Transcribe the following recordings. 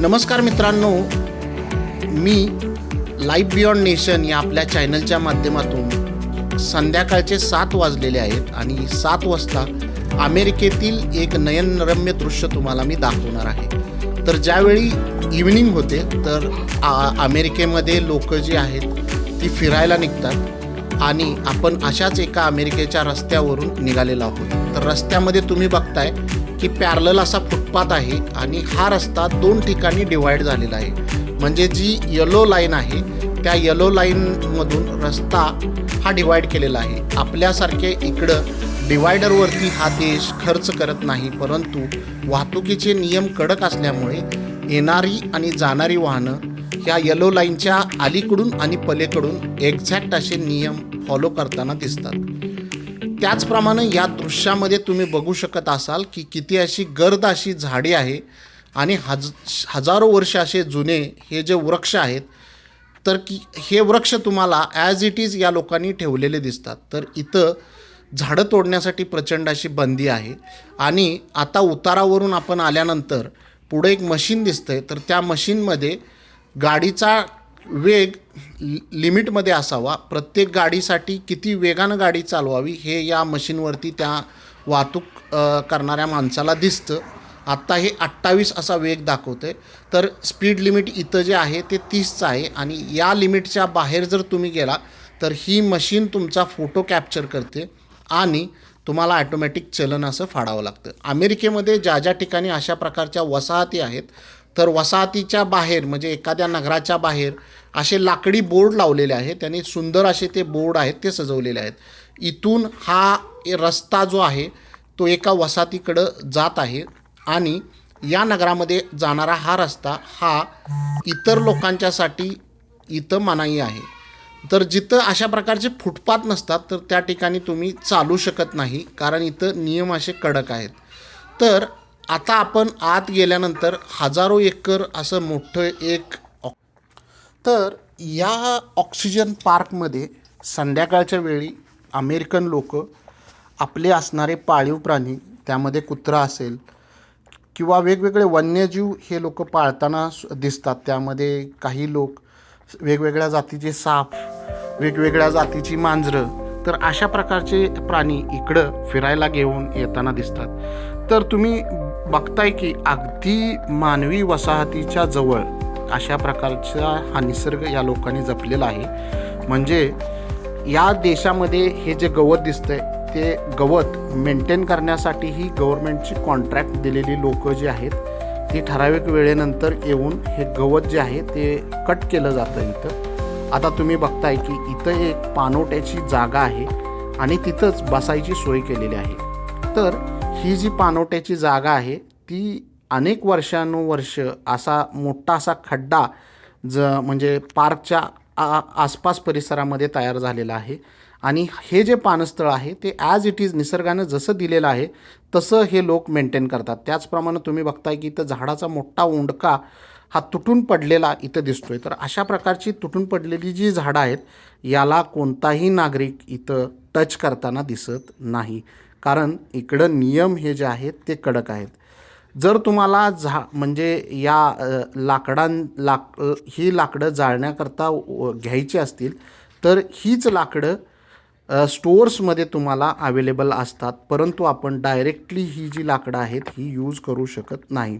नमस्कार मित्रांनो. मी life beyond nation या आपल्या चॅनलच्या माध्यमातून संध्याकाळचे सात वाजलेले आहेत आणि सात वाजता अमेरिकेतील एक नयनरम्य दृश्य तुम्हाला मी दाखवणार आहे. तर ज्यावेळी इव्हिनिंग होते तर आ- अमेरिकेमध्ये लोक जी आहेत ती फिरायला निघतात आणि आपण अशाच एका अमेरिकेच्या रस्त्यावरून निघालेलो आहोत. तर रस्त्यामध्ये तुम्ही बघताय की पॅरल असा फुटपाथ आहे आणि हा रस्ता दोन ठिकाणी डिवाईड झालेला आहे. म्हणजे जी येलो लाईन आहे त्या येलो लाईनमधून रस्ता हा डिवाईड केलेला आहे. आपल्यासारखे इकडं डिवायडरवरती हा देश खर्च करत नाही परंतु वाहतुकीचे नियम कडक असल्यामुळे येणारी आणि जाणारी वाहनं ह्या येलो लाईनच्या अलीकडून आणि पलीकडून एक्झॅक्ट असे नियम फॉलो करताना दिसतात. त्याचप्रमाणे या दृश्यामध्ये तुम्ही बघू शकत असाल की किती अशी गर्द अशी झाडी आहे आणि हज हजारो वर्ष असे जुने हे जे वृक्ष आहेत तर की हे वृक्ष तुम्हाला ॲज इट इज या लोकांनी ठेवलेले दिसतात. तर इथं झाडं तोडण्यासाठी प्रचंड अशी बंदी आहे. आणि आता उतारावरून आपण आल्यानंतर पुढे एक मशीन दिसतंय तर त्या मशीनमध्ये गाडीचा वेग लिमिटमध्ये असावा. प्रत्येक गाडीसाठी किती वेगानं गाडी चालवावी हे या मशीनवरती त्या वाहतूक करणाऱ्या माणसाला दिसतं. आत्ता हे अठ्ठावीस असा वेग दाखवते तर स्पीड लिमिट इथं जे आहे ते तीसचं आहे आणि या लिमिटच्या बाहेर जर तुम्ही गेला तर ही मशीन तुमचा फोटो कॅप्चर करते आणि तुम्हाला ॲटोमॅटिक चलन असं फाडावं लागतं. अमेरिकेमध्ये ज्या ज्या ठिकाणी अशा प्रकारच्या वसाहती आहेत तर वसाहतीच्या बाहेर म्हणजे एखाद्या नगराच्या बाहेर असे लाकडी बोर्ड लावलेले आहेत. त्यांनी सुंदर असे ते बोर्ड आहेत ते सजवलेले आहेत. इथून हा रस्ता जो आहे तो एका वसाहतीकडं जात आहे आणि या नगरामध्ये जाणारा हा रस्ता हा इतर लोकांच्यासाठी इथं मनाई आहे. तर जिथं अशा प्रकारचे फुटपाथ नसतात तर त्या ठिकाणी तुम्ही चालू शकत नाही कारण इथं नियम असे कडक आहेत. तर आता आपण आत गेल्यानंतर हजारो एकर असं मोठं एक तर या ऑक्सिजन पार्कमध्ये संध्याकाळच्या वेळी अमेरिकन लोक आपले असणारे पाळीव प्राणी त्यामध्ये कुत्रा असेल किंवा वेगवेगळे वन्यजीव हे लोक पाळताना दिसतात. त्यामध्ये काही लोक वेगवेगळ्या जातीचे साप वेगवेगळ्या जातीची मांजरं तर अशा प्रकारचे प्राणी इकडं फिरायला घेऊन येताना दिसतात. तर तुम्ही बघताय की अगदी मानवी वसाहतीच्या जवळ अशा प्रकारचा हा निसर्ग या लोकांनी जपलेला आहे. म्हणजे या देशामध्ये हे जे गवत दिसतंय ते गवत मेंटेन करण्यासाठी ही गव्हर्नमेंटची कॉन्ट्रॅक्ट दिलेली लोक जी आहेत ती ठराविक वेळेनंतर येऊन हे गवत जे आहे ते कट केलं जातं इथं. आता तुम्ही बघताय की इथं एक पानोट्याची जागा आहे आणि तिथंच बसायची सोय केलेली आहे. तर ही जी पानोट्याची जागा आहे ती अनेक वर्षानुवर्ष असा मोठा असा खड्डा ज म्हणजे पार्कच्या आ- आसपास परिसरामध्ये तयार झालेला आहे. आणि हे जे पानस्थळ आहे ते ॲज इट इज निसर्गानं जसं दिलेलं आहे तसं हे लोक मेंटेन करतात. त्याचप्रमाणे तुम्ही बघताय की इथं झाडाचा मोठा उंडका हा तुटून पडलेला इथं दिसतोय. तर अशा प्रकारची तुटून पडलेली जी झाडं आहेत याला कोणताही नागरिक इथं टच करताना दिसत नाही. कारण इकडं नियम हे जे आहेत ते कडक आहेत. जर तुम्हाला झा म्हणजे या लाकडां लाक ही लाकडं जाळण्याकरता घ्यायची असतील तर हीच लाकडं स्टोअर्समध्ये तुम्हाला अवेलेबल असतात. परंतु आपण डायरेक्टली ही जी लाकडं आहेत ही यूज करू शकत नाही.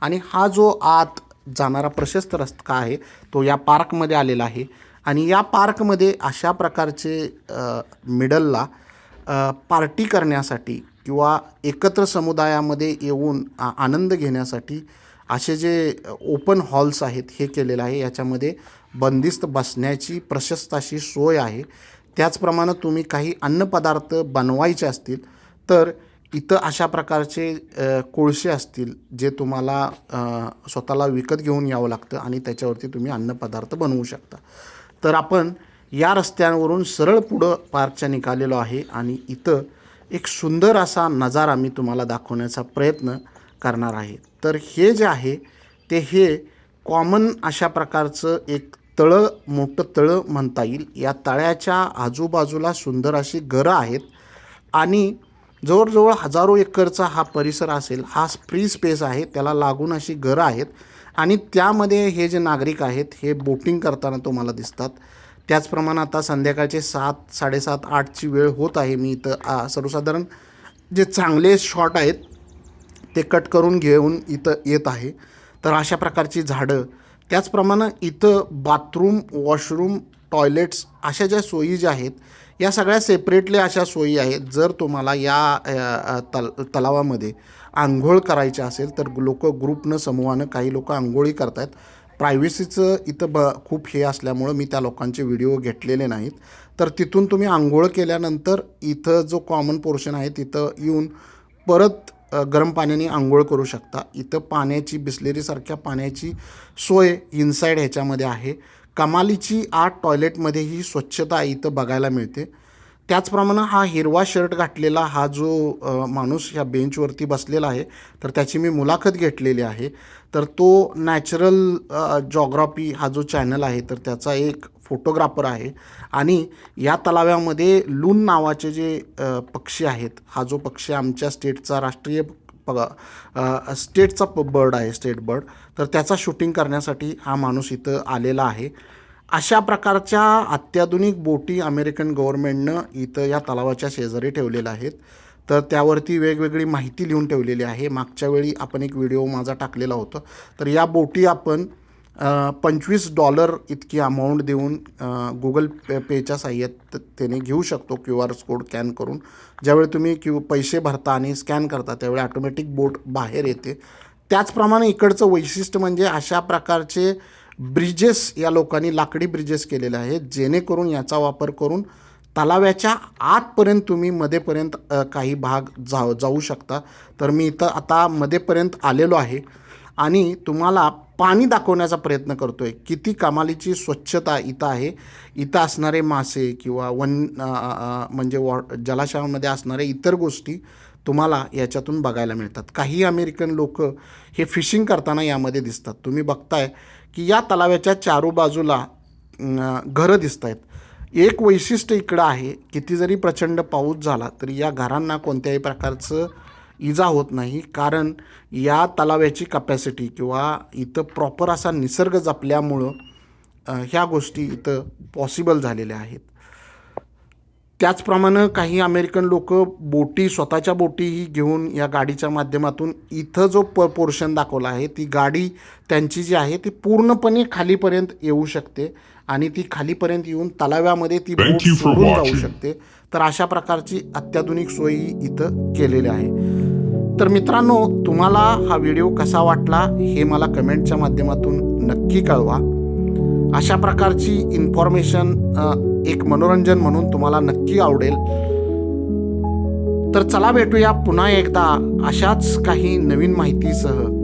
आणि हा जो आत जाणारा प्रशस्त रस्ता आहे तो या पार्कमध्ये आलेला आहे. आणि या पार्कमध्ये अशा प्रकारचे मिडलला पार्टी करण्यासाठी किंवा एकत्र समुदायामध्ये येऊन आ आनंद घेण्यासाठी असे जे ओपन हॉल्स आहेत हे केलेलं आहे. याच्यामध्ये बंदिस्त बसण्याची प्रशस्त अशी सोय आहे. त्याचप्रमाणे तुम्ही काही अन्नपदार्थ बनवायचे असतील तर इथं अशा प्रकारचे कोळसे असतील जे तुम्हाला स्वतःला विकत घेऊन यावं लागतं आणि त्याच्यावरती तुम्ही अन्नपदार्थ बनवू शकता. तर आपण या रस्त्यांवरून सरळ पुढं पार्कच्या निघालेलो आहे आणि इथं एक सुंदर असा नजारा मी तुम्हाला दाखवण्याचा प्रयत्न करणार आहे. तर हे जे आहे ते हे कॉमन अशा प्रकारचं एक तळं मोठं तळं म्हणता येईल. या तळ्याच्या आजूबाजूला सुंदर अशी घरं आहेत आणि जवळजवळ हजारो एकरचा हा परिसर असेल हा फ्री स्पेस आहे त्याला लागून अशी घरं आहेत आणि त्यामध्ये हे जे नागरिक आहेत हे बोटिंग करताना तुम्हाला दिसतात. त्याचप्रमाणे आता संध्याकाळचे सात साडेसात आठची वेळ होत आहे. मी इथं सर्वसाधारण जे चांगले शॉट आहेत ते कट करून घेऊन इथं येत आहे. तर अशा प्रकारची झाडं. त्याचप्रमाणे इथं बाथरूम वॉशरूम टॉयलेट्स अशा ज्या सोयी ज्या आहेत या सगळ्या सेपरेटली अशा सोयी आहेत. जर तुम्हाला या तल तलावामध्ये आंघोळ करायची असेल तर लोक ग्रुपनं समूहानं काही लोक आंघोळी करत आहेत प्रायव्हसीचं इथं ब खूप हे असल्यामुळं मी त्या लोकांचे व्हिडिओ घेतलेले नाहीत. तर तिथून तुम्ही आंघोळ केल्यानंतर इथं जो कॉमन पोर्शन आहे तिथं येऊन परत गरम पाण्याने आंघोळ करू शकता. इथं पाण्याची बिस्लेरीसारख्या पाण्याची सोय इनसाईड ह्याच्यामध्ये आहे. कमालीची आत टॉयलेटमध्येही स्वच्छता इथं बघायला मिळते. त्याचप्रमाणे हा हिरवा शर्ट घातलेला हा जो माणूस ह्या बेंचवरती बसलेला आहे तर त्याची मी मुलाखत घेतलेली आहे. तर तो नॅचरल जॉग्रॉफी हा जो चॅनल आहे तर त्याचा एक फोटोग्राफर आहे. आणि या तलाव्यामध्ये लून नावाचे जे पक्षी आहेत हा जो पक्षी आमच्या स्टेटचा राष्ट्रीय प स्टेटचा प बर्ड आहे स्टेट बर्ड. तर त्याचा शूटिंग करण्यासाठी हा माणूस इथं आलेला आहे. अशा प्रकारच्या अत्याधुनिक बोटी अमेरिकन गव्हर्नमेंटनं इथं या तलावाच्या शेजारी ठेवलेल्या आहेत. तर त्यावरती वेगवेगळी माहिती लिहून ठेवलेली आहे. मागच्या वेळी आपण एक व्हिडिओ माझा टाकलेला होता. तर या बोटी आपण पंचवीस डॉलर इतकी अमाऊंट देऊन गुगल पे पेच्या साह्यतेने घेऊ शकतो क्यू आर कोड स्कॅन करून. ज्यावेळी तुम्ही क्यू पैसे भरता आणि स्कॅन करता त्यावेळी ऑटोमॅटिक बोट बाहेर येते. त्याचप्रमाणे इकडचं वैशिष्ट्य म्हणजे अशा प्रकारचे ब्रिजेस या लोकांनी लाकडी ब्रिजेस केलेले आहेत जेणेकरून याचा वापर करून तलाव्याच्या आतपर्यंत तुम्ही मध्येपर्यंत काही भाग जा जाऊ शकता. तर मी इथं आता मध्येपर्यंत आलेलो आहे आणि तुम्हाला पाणी दाखवण्याचा प्रयत्न करतो आहे किती कमालीची स्वच्छता इथं आहे. इथं असणारे मासे किंवा वन म्हणजे वॉ जलाशयामध्ये असणाऱ्या इतर गोष्टी तुम्हाला याच्यातून बघायला मिळतात. काही अमेरिकन लोक हे फिशिंग करताना यामध्ये दिसतात. तुम्ही बघताय की या तलाव्याच्या चारू बाजूला घरं दिसत आहेत एक वैशिष्ट्य इकडं आहे किती जरी प्रचंड पाऊस झाला तरी या घरांना कोणत्याही प्रकारचं इजा होत नाही. कारण या तलाव्याची कपॅसिटी किंवा इथं प्रॉपर असा निसर्ग जपल्यामुळं ह्या गोष्टी इथं पॉसिबल झालेल्या आहेत. त्याचप्रमाणे काही अमेरिकन लोक बोटी स्वतःच्या बोटीही घेऊन या गाडीच्या माध्यमातून इथं जो प पोर्शन दाखवला आहे ती गाडी त्यांची जी आहे ती पूर्णपणे खालीपर्यंत येऊ शकते आणि ती खालीपर्यंत येऊन तलाव्यामध्ये ती बोट सोडून जाऊ. शकते. तर अशा प्रकारची अत्याधुनिक सोयी इथं केलेल्या आहे. तर मित्रांनो तुम्हाला हा व्हिडिओ कसा वाटला हे मला कमेंटच्या माध्यमातून नक्की कळवा. अशा प्रकारची इन्फॉर्मेशन एक मनोरंजन म्हणून तुम्हाला नक्की आवडेल. तर चला भेटूया पुन्हा एकदा अशाच काही नवीन माहितीसह.